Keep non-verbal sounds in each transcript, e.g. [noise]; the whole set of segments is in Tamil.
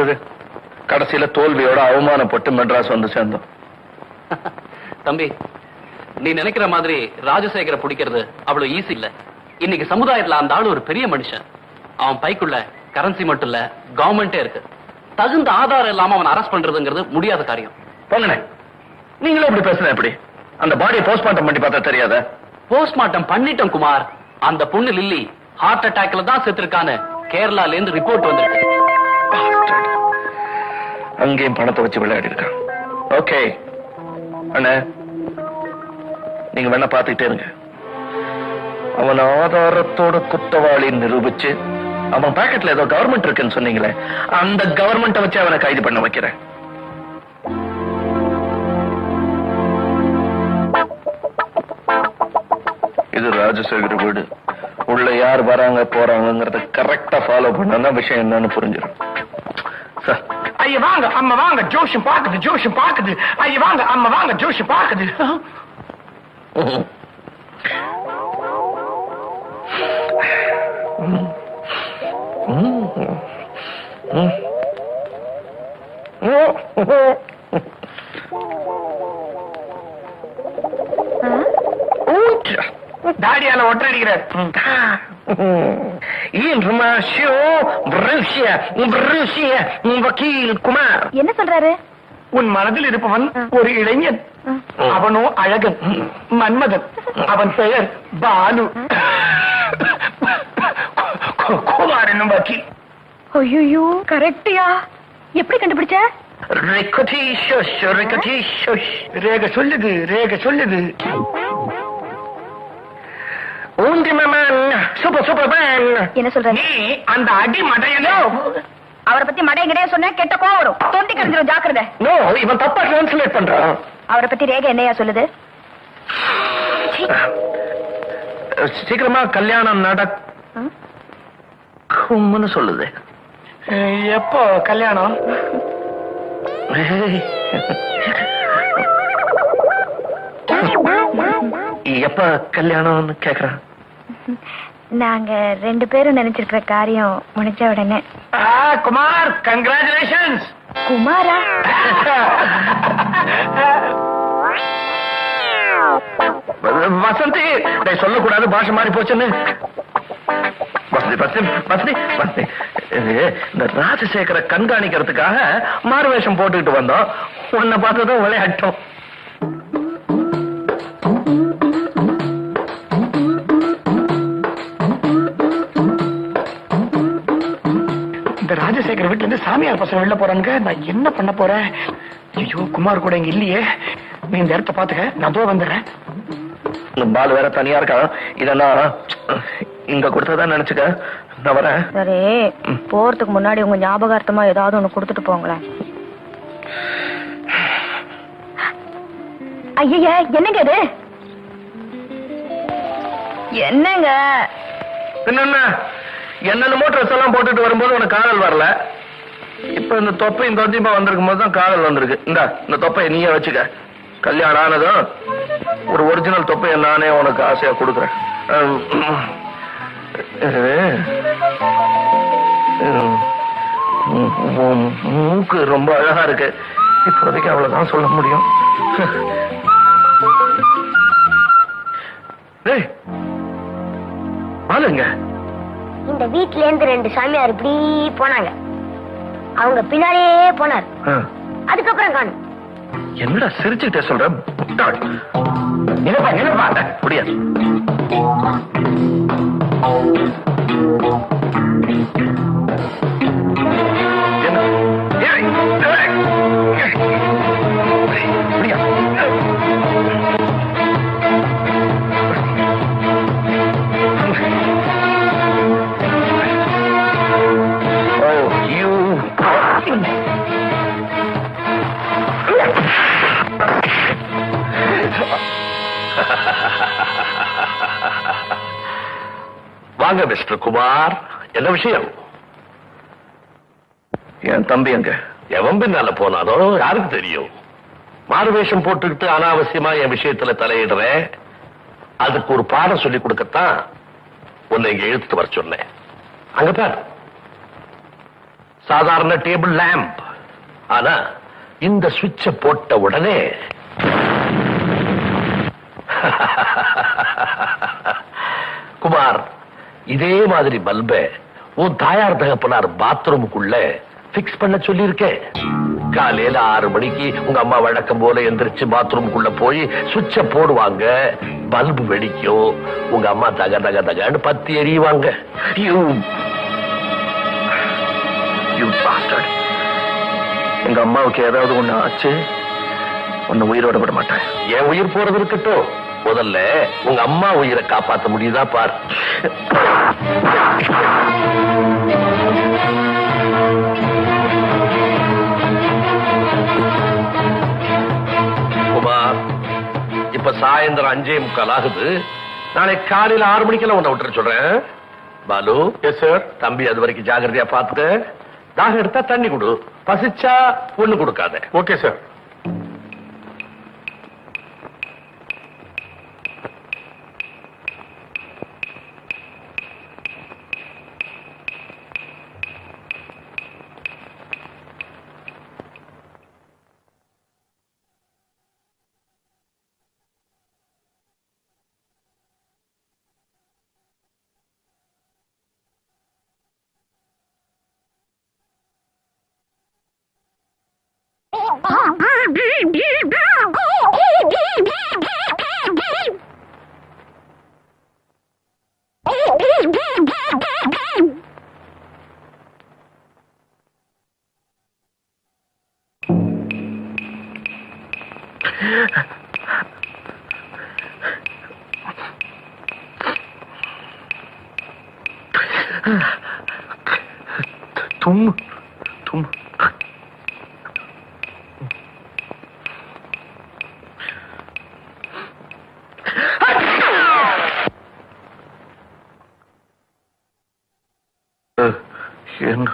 இருந்தது. கடைசியில தோல்வியோட அவமானப்பட்டு மெட்ராஸ் வந்து சேர்ந்தோம். [laughs] தம்பி நீ நினைக்கிற மாதிரி ராஜசேகர பிடிக்கிறது அவ்வளவு ஈஸி இல்ல. இன்னைக்கு சமுதாயத்துல அந்த ஆளு ஒரு பெரிய மனுஷன். அவன் பைக்குள்ள கரன்சி மட்டும் இல்ல கவர்மெண்டே இருக்கு. தகுந்த ஆதாரம் இல்லாம அவன் அரெஸ்ட் பண்றதுங்கிறது முடியாத காரியம். போங்கண்ணே நீங்களும் இப்படி பேசுன எப்படி? அந்த பாடியை போஸ்ட்மார்ட்டம் பண்ணி பார்த்தா தெரியாத? போஸ்ட்மார்ட்டம் பண்ணிட்டோம் குமார். அந்த பொண்ணு லில்லி ஹார்ட் அட்டாக்ல தான் செத்துருக்கான்னு கேரளால இருந்து ரிப்போர்ட் வந்திருக்கு. அங்கேயும் பணத்தை வச்சு விளையாடி இருக்கான் ஓகே அண்ணா நீங்க வேணா பாத்துக்கிட்டே இருங்க. அவன் ஆதாரத்தோட குத்தவாளி நிரூபிச்சு அவன் பாக்கெட்ல ஏதோ கவர்மெண்ட் இருக்குன்னு சொன்னீங்களே அந்த கவர்மெண்ட்டை வச்சு அவனை கைது பண்ண வைக்கிறேன். இது ராஜசேகர் வீடு. உள்ள யார் வராங்க போறாங்கிறத கரெக்டா ஃபாலோ பண்ணா விஷயம் என்னன்னு புரிஞ்சிடும். ஐயா வாங்க அம்மா வாங்க ஜோஷம் பாக்குது ஜோஷம் பாக்குது ஐயா வாங்க அம்மா வாங்க ஜோஷம் பாக்குது தாடியால ஒற்றை அடிக்கிறார். வக்கீல் குமார். என்ன சொல்றாரு? உன் மனதில் இருப்பவன் ஒரு இளைஞன். அவனோ அழகன் மன்மதன் அவன் பெயர் பாலு. குமார் என்னும் வக்கீல். ஐயோ கரெக்டியா? எப்படி கண்டுபிடிச்ச? ரேக சொல்லுது ரேக சொல்லுது. ஊந்தி மமன் சூப்பர் சூப்பர் மேன். என்ன சொல்ற? நீ அந்த அடி மடையலோ அவரை பத்தி மடைய கிடையாது சொன்ன கெட்ட கோவம் வரும். தொண்டி கடிஞ்சிரும் ஜாக்கிரதை. நோ இவன் தப்பா டிரான்ஸ்லேட் பண்றான். அவரை பத்தி ரேகை என்னையா சொல்லுது. சீக்கிரமா கல்யாணம் நடக்கும்னு சொல்லுது. எப்போ கல்யாணம்? எப்ப கல்யாணம்னு கேக்குறான்? நாங்க ரெண்டு பேரும் நினைச்சிருக்கிற காரியம் முடிஞ்ச உடனே. குமார் கங்க்ராச்சுலேஷன்ஸ் குமாரா? வசந்தி சொல்லக்கூடாது பாஷை மாறி போச்சுன்னு. இந்த ராஜசேகர கண்காணிக்கிறதுக்காக மாறு வேஷம் போட்டுக்கிட்டு வந்தோம். உன்னை பார்த்ததும் விளையாட்டோம். இருந்து சாமியார் பசங்க வெளில போறானுங்க. நான் என்ன பண்ண போறேன்? ஐயோ குமார் கூட இங்க இல்லையே. நீ இந்த இடத்த பாத்துக்க நான் தோ வந்துடுறேன். இந்த பால் வேற தனியா இருக்கான் இதெல்லாம் இங்க கொடுத்ததான் நினைச்சுக்க. நான் வரேன். சரி போறதுக்கு முன்னாடி உங்க ஞாபகார்த்தமா ஏதாவது ஒண்ணு கொடுத்துட்டு போங்களேன். ஐய என்னங்க இது? என்னங்க? என்னென்ன? என்னென்னமோ ட்ரெஸ் எல்லாம் போட்டுட்டு வரும்போது உனக்கு காதல் வரல. இப்ப இந்த தொப்பையும் தொந்தியமா வந்திருக்கும் போது தான் காதல் வந்திருக்கு. இந்த இந்த தொப்பையை நீயே வச்சுக்க. கல்யாணம் ஆனதும் ஒரு ஒரிஜினல் தொப்பையை நானே உனக்கு ஆசையா கொடுக்குறேன். மூக்கு ரொம்ப அழகா இருக்கு. இப்போதைக்கு அவ்வளவுதான் சொல்ல முடியும். டேய் வாழுங்க இந்த வீட்ல இருந்து ரெண்டு சாமியார் இப்படி போனாங்க. அவங்க பின்னாடியே போனார். அதுக்கப்புறம் காணும். என்னடா சிரிச்சுக்கிட்டே சொல்ற? முட்டாள் என்னப்பா என்னப்பா? முடியாது என்ன? வாங்க மிஸ்டர் குமார். என்ன விஷயம்? என் தம்பி அங்க எவன் பின்னால போனானோ யாருக்கு தெரியும்? மாறுவேஷம் போட்டுக்கிட்டு அனாவசியமா என் விஷயத்துல தலையிடுறேன். அதுக்கு ஒரு பாடம் சொல்லி கொடுக்கத்தான் உன்னை இங்க இழுத்துட்டு வர சொன்னேன். அங்க பாரு. சாதாரண டேபிள் லேம்ப். ஆனா இந்த சுவிட்ச போட்ட உடனே [laughs] குமார் இதே மாதிரி பல்ப உன் தாயார் தகப்பனார் பாத்ரூமுக்குள்ள பிக்ஸ் பண்ண சொல்லியிருக்கேன் காலையில ஆறு மணிக்கு உங்க அம்மா வழக்கம் போல எந்திரிச்சு பாத்ரூமுக்குள்ள போய் சுவிட்ச போடுவாங்க. பல்பு வெடிக்கும் உங்க அம்மா தக தக தகன்னு பத்தி எறியுவாங்க யூ எங்க அம்மாவுக்கு ஏதாவது ஒண்ணு ஆச்சு உன்னை உயிரோட விட மாட்டேன். என் உயிர் போறது இருக்கட்டும். முதல்ல உங்க அம்மா உயிரை காப்பாத்த முடியுதா பார். குமார் இப்ப சாயந்தரம் அஞ்சே முக்கால் ஆகுது. நாளை காலையில ஆறு மணிக்கெல்லாம் உன்னை விட்டுற சொல்றேன். பாலு. எஸ் சார் தம்பி அது வரைக்கும் ஜாகிரதையா பாத்துக்க. தாகம் எடுத்தா தண்ணி கொடு. பசிச்சா ஒண்ணு கொடுக்காத. ஓகே சார் தும்மு தும்மு அஹ், என்ன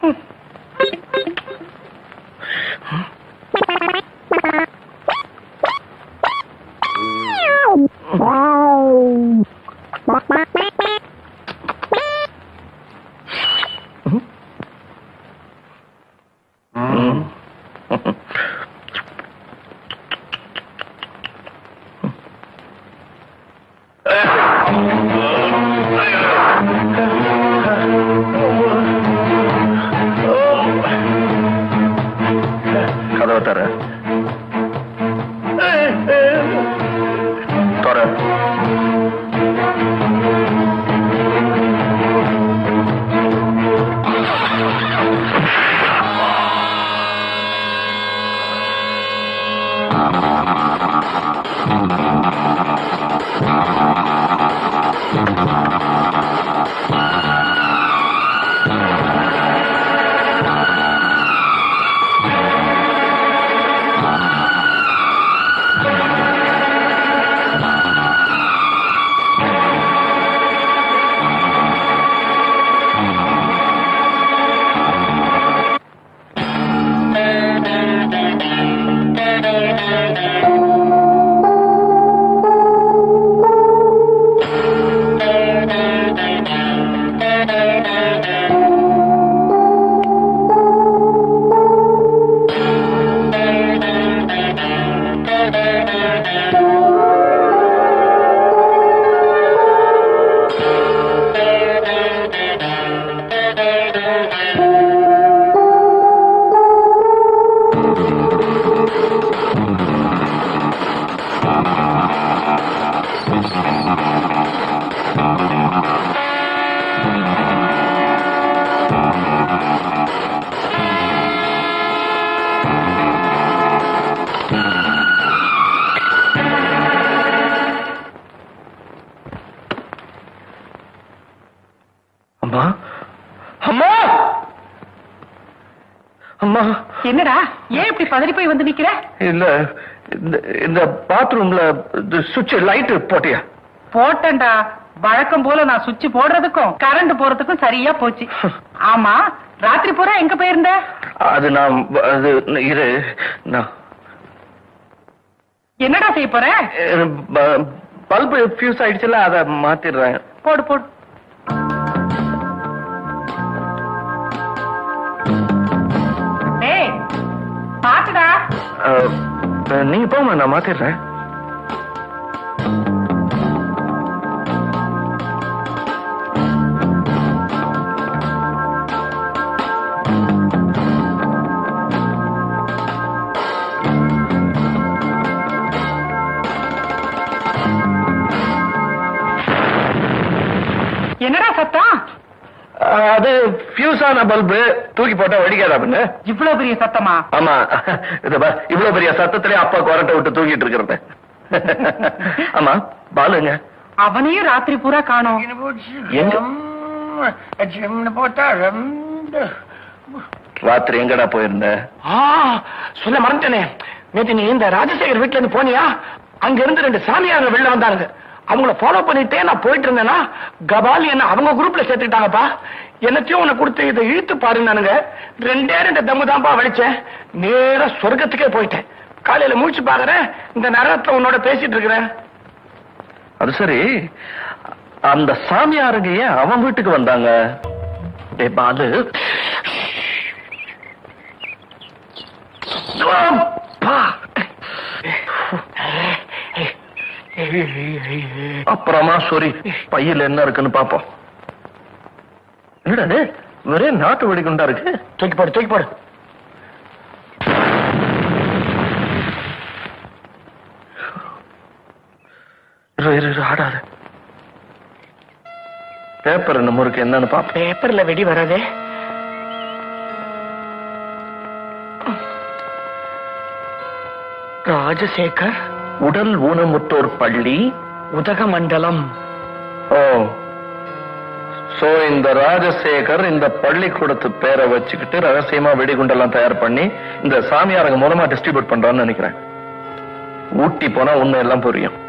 Hmm. என்னடா ஏன் இப்படி பதறி போய் வந்து நிக்கிற? இல்ல இந்த பாத்ரூம்ல சுவிட்ச் லைட் போட்டியா? போட்டேன்டா. வழக்கம் போல நான் சுவிட்ச் போடுறதுக்கும் கரண்ட் போறதுக்கும் சரியா போச்சு. ஆமா ராத்திரி பூரா எங்க போயிருந்த? அது நான் அது இரு என்னடா செய்ய போற? பல்பு ஃபியூஸ் ஆயிடுச்சுல அதை மாத்திடுறேன். போடு போடு. நீங்க போங்க நான் மாத்திடுறேன். என்னடா சத்தம்? அது ஆன பல்பு தூக்கி போட்டா வெடிக்காதா அப்படின்னு இவ்வளவு பெரிய சத்தமா? ஆமா. இது இவ்வளவு பெரிய சத்தத்திலே அப்பா கொரட்டை விட்டு தூக்கிட்டு இருக்கிறது. ஆமா பாலுங்க. அவனையும் ராத்திரி பூரா காணோம். எங்க? போட்டா ரொம்ப ராத்திரி எங்கடா போயிருந்த? ஆ சொல்ல மறந்துட்டேனே. நேத்து நீ இந்த ராஜசேகர் வீட்டுல இருந்து போனியா? அங்க இருந்து ரெண்டு சாமியார் வெளில வந்தாங்க அவங்கள ஃபாலோ பண்ணிட்டே நான் போயிட்டு இருந்தேன்னா கபாலி என்ன அவங்க குரூப்ல சேர்த்துக்கிட்டாங்கப்பா. என்னத்தையும் உனக்கு கொடுத்து இதை இழுத்து பாருங்க ரெண்டே ரெண்டு தம்மு தான்ப்பா வலிச்சேன். நேரா சொர்க்கத்துக்கே போயிட்டேன். காலையில மூச்சு பாக்குறேன். இந்த நேரத்துல உன்னோட பேசிட்டு இருக்கிறேன். அது சரி. அந்த சாமியாருங்க ஏன் அவன் வீட்டுக்கு வந்தாங்க? டேய் பாலு அப்பா. அப்புறமா சரி பையில என்ன இருக்குன்னு பாப்போம். என்னடா? ஒரே நாட்டு வெடிகுண்டா இருக்கு. தூக்கி போடு தூக்கி போடு. ஆடாத. பேப்பர் என்ன முறுக்கு என்னன்னு பாப்போம். பேப்பர்ல வெடி வராதே. ராஜசேகர் உடல் ஊனமுற்றோர் பள்ளி. உதகமண்டலம். ஓ. சோ இந்த ராஜசேகர் இந்த பள்ளிக்கூடத்து பேரை வச்சுக்கிட்டு ரகசியமா வெடிகுண்டெல்லாம் தயார் பண்ணி இந்த சாமியாரங்க மூலமா டிஸ்ட்ரிபியூட் பண்றான்னு நினைக்கிறேன். ஊட்டி போனா உண்மை எல்லாம் புரியும்.